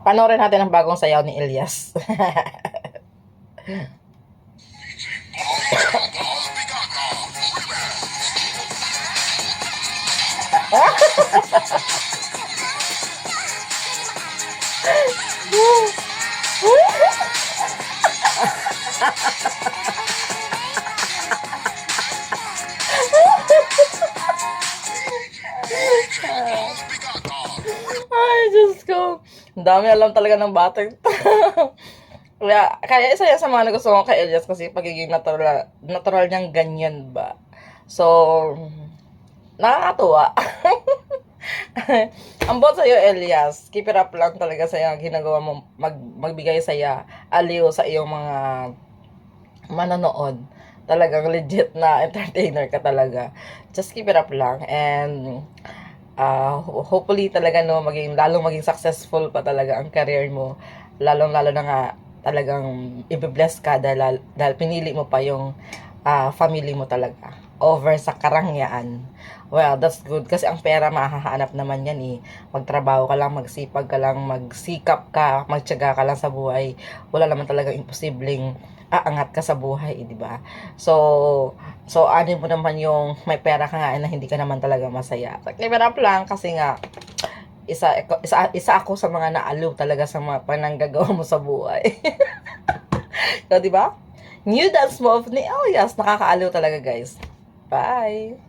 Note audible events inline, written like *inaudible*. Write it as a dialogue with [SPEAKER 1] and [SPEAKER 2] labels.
[SPEAKER 1] Panoorin natin ang bagong sayaw ni Elias. Ay, *laughs* Ang dami alam talaga ng batang *laughs* to. kaya, kaya isa yan sa mga nagustuhan ko kay Elias kasi pagiging natural, natural niyang ganyan ba. So, nakakatuwa. *laughs* Ang bot sa'yo, Elias, keep it up lang talaga sa ginagawa mo, mag, magbigay saya, aliw sa iyong mga manonood. Talagang legit na entertainer ka talaga. Just keep it up lang. And, uh, ho- hopefully talaga no maging lalong maging successful pa talaga ang career mo. Lalong lalo na nga talagang ibe-bless ka dahil, dahil pinili mo pa yung ah, family mo talaga over sa karangyaan well that's good kasi ang pera mahahanap naman yan eh magtrabaho ka lang magsipag ka lang magsikap ka magtiyaga ka lang sa buhay wala naman talagang imposibleng aangat ka sa buhay, eh, di ba? So, so ano mo naman yung may pera ka nga na hindi ka naman talaga masaya. So, give it up lang kasi nga isa, isa, isa ako sa mga naaliw talaga sa mga pananggagawa mo sa buhay. *laughs* so, di ba? New dance move ni Elias. Nakakaaliw talaga, guys. Bye!